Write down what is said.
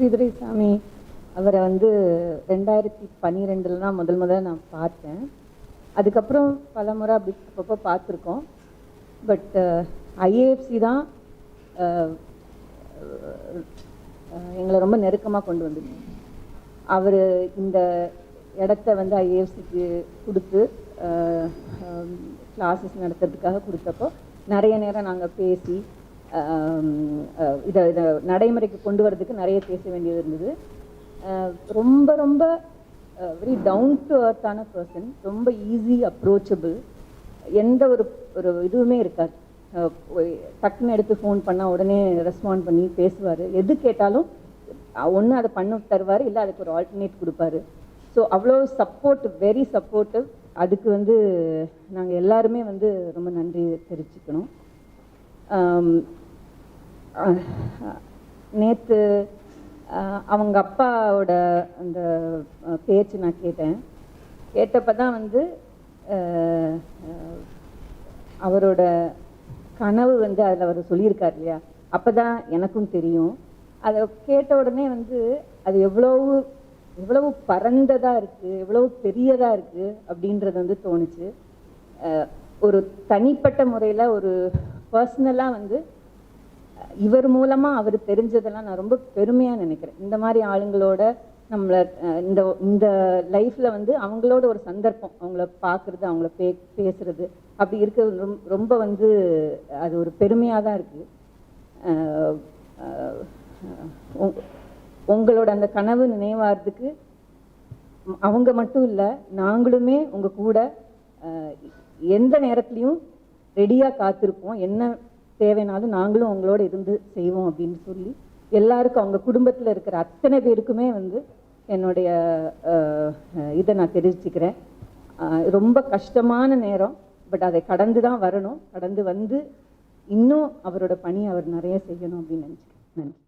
ஸ்ரீதுரை சாமி அவரை வந்து ரெண்டாயிரத்தி பன்னிரெண்டில் தான் முதல் முதல்ல நான் பார்த்தேன். அதுக்கப்புறம் பல முறை அப்படி அப்பப்போ பார்த்துருக்கோம். பட் ஐஏஎஃப்சி uh, தான் uh, uh, எங்களை ரொம்ப நெருக்கமாக கொண்டு வந்தது. அவர் இந்த இடத்த வந்து ஐஏஎஃப்சிக்கு கொடுத்து um, கிளாஸஸ் நடத்துறதுக்காக கொடுத்தப்போ நிறைய நேரம் நாங்கள் பேசி இதை இதை நடைமுறைக்கு கொண்டு வரதுக்கு நிறைய பேச வேண்டியது இருந்தது. ரொம்ப ரொம்ப வெரி டவுன் டு அர்த்தான பர்சன் ரொம்ப ஈஸி அப்ரோச்சபிள் எந்த ஒரு ஒரு இதுவுமே இருக்காது. டக்குன்னு எடுத்து ஃபோன் பண்ணால் உடனே ரெஸ்பாண்ட் பண்ணி பேசுவார். எது கேட்டாலும் ஒன்று அதை பண்ண தருவார் இல்லை அதுக்கு ஒரு ஆல்டர்னேட் கொடுப்பாரு. ஸோ அவ்வளோ சப்போர்ட் வெரி சப்போர்ட்டிவ் அதுக்கு வந்து நாங்கள் எல்லாருமே வந்து ரொம்ப நன்றி தெரிவிச்சுக்கணும். நேற்று அவங்க அப்பாவோட அந்த பேச்சு நான் கேட்டேன். கேட்டப்ப தான் வந்து அவரோட கனவு வந்து அதில் அவர் சொல்லியிருக்கார் இல்லையா? அப்போ தான் எனக்கும் தெரியும். அதை கேட்ட உடனே வந்து அது எவ்வளவு எவ்வளவு பரந்ததாக இருக்குது எவ்வளவு பெரியதாக இருக்குது அப்படின்றது வந்து தோணுச்சு. ஒரு தனிப்பட்ட முறையில் ஒரு பர்சனலாக வந்து இவர் மூலமாக அவர் தெரிஞ்சதெல்லாம் நான் ரொம்ப பெருமையாக நினைக்கிறேன். இந்த மாதிரி ஆளுங்களோட நம்மளை இந்த இந்த லைஃப்பில் வந்து அவங்களோட ஒரு சந்தர்ப்பம் அவங்கள பார்க்குறது அவங்கள பே பேசுறது அப்படி இருக்கிறது ரொம்ப ரொம்ப வந்து அது ஒரு பெருமையாக தான் இருக்குது உங்களோட அந்த கனவு நினைவாகிறதுக்கு அவங்க மட்டும் இல்லை நாங்களுமே உங்கள் கூட எந்த நேரத்துலையும் ரெடியாக காத்திருப்போம். என்ன தேவைனாலும் நாங்களும் உங்களோட இருந்து செய்வோம் அப்படின்னு சொல்லி எல்லாருக்கும் அவங்க குடும்பத்தில் இருக்கிற அத்தனை பேருக்குமே வந்து என்னுடைய இதை நான் தெரிவிச்சுக்கிறேன். ரொம்ப கஷ்டமான நேரம். பட் அதை கடந்து தான் வரணும். கடந்து வந்து இன்னும் அவரோட பணி அவர் நிறைய செய்யணும் அப்படின்னு நினச்சிக்கிறேன் நன்றி.